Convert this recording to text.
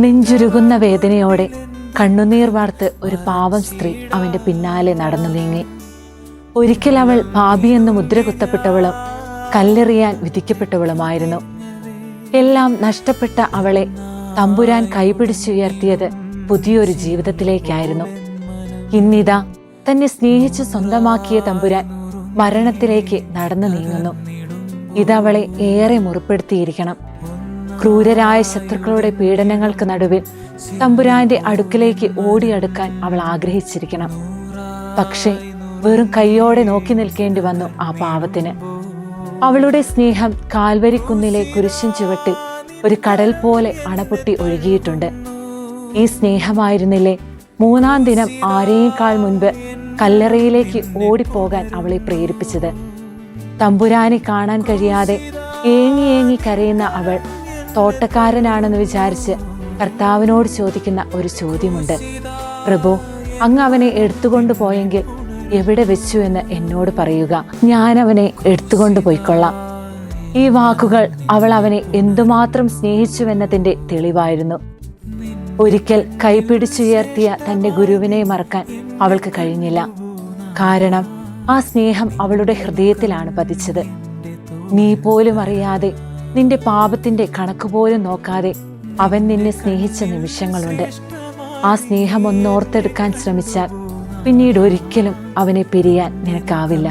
നെഞ്ചുരുകുന്ന വേദനയോടെ കണ്ണുനീർ വാർത്ത് ഒരു പാവം സ്ത്രീ അവന്റെ പിന്നാലെ നടന്നു നീങ്ങി. ഒരിക്കൽ അവൾ ഭാബിയെന്ന് മുദ്ര കുത്തപ്പെട്ടവളും കല്ലെറിയാൻ വിധിക്കപ്പെട്ടവളുമായിരുന്നു. എല്ലാം നഷ്ടപ്പെട്ട അവളെ തമ്പുരാൻ കൈപിടിച്ചുയർത്തിയത് പുതിയൊരു ജീവിതത്തിലേക്കായിരുന്നു. ഇന്നിതാ തന്നെ സ്നേഹിച്ച് സ്വന്തമാക്കിയ തമ്പുരാൻ മരണത്തിലേക്ക് നടന്നു നീങ്ങുന്നു. ഇതവളെ ഏറെ മുറിപ്പെടുത്തിയിരിക്കണം. ക്രൂരരായ ശത്രുക്കളുടെ പീഡനങ്ങൾക്ക് നടുവിൽ തമ്പുരാന്റെ അടുക്കിലേക്ക് ഓടിയടുക്കാൻ അവൾ ആഗ്രഹിച്ചിരിക്കണം. പക്ഷേ വെറും കയ്യോടെ നോക്കി നിൽക്കേണ്ടി വന്നു ആ പാവത്തിന്. അവളുടെ സ്നേഹം കാൽവരിക്കുന്നിലെ കുരിശിൻ ചുവട്ടിൽ ഒരു കടൽ പോലെ അണപൊട്ടി ഒഴുകിയിട്ടുണ്ട്. ഈ സ്നേഹമായിരുന്നില്ലേ? മൂന്നാം ദിനം ആരെയേക്കാൾ മുൻപ് കല്ലറയിലേക്ക് ഓടിപ്പോകാൻ അവളെ പ്രേരിപ്പിച്ചത്. തമ്പുരാനെ കാണാൻ കഴിയാതെ ഏങ്ങി ഏങ്ങി കരയുന്ന അവൾ തോട്ടക്കാരനാണെന്ന് വിചാരിച്ച് കർത്താവിനോട് ചോദിക്കുന്ന ഒരു ചോദ്യമുണ്ട്. പ്രഭു അങ്ങ് അവനെ എടുത്തുകൊണ്ടു പോയെങ്കിൽ എവിടെ വെച്ചു എന്ന് എന്നോട് പറയുക. ഞാൻ അവനെ എടുത്തുകൊണ്ട് പോയിക്കൊള്ളാം. ഈ വാക്കുകൾ അവൾ അവനെ എന്തുമാത്രം സ്നേഹിച്ചുവെന്നതിന്റെ തെളിവായിരുന്നു. ഒരിക്കൽ കൈപിടിച്ചുയർത്തിയ തന്റെ ഗുരുവിനെ മറക്കാൻ അവൾക്ക് കഴിഞ്ഞില്ല. കാരണം ആ സ്നേഹം അവളുടെ ഹൃദയത്തിലാണ് പതിച്ചത്. നീ പോലും അറിയാതെ നിന്റെ പാപത്തിന്റെ കണക്ക് പോലും നോക്കാതെ അവൻ നിന്നെ സ്നേഹിച്ച നിമിഷങ്ങളുണ്ട്. ആ സ്നേഹം ഒന്നോർത്തെടുക്കാൻ ശ്രമിച്ചാൽ പിന്നീട് ഒരിക്കലും അവനെ പിരിയാൻ നിനക്കാവില്ല.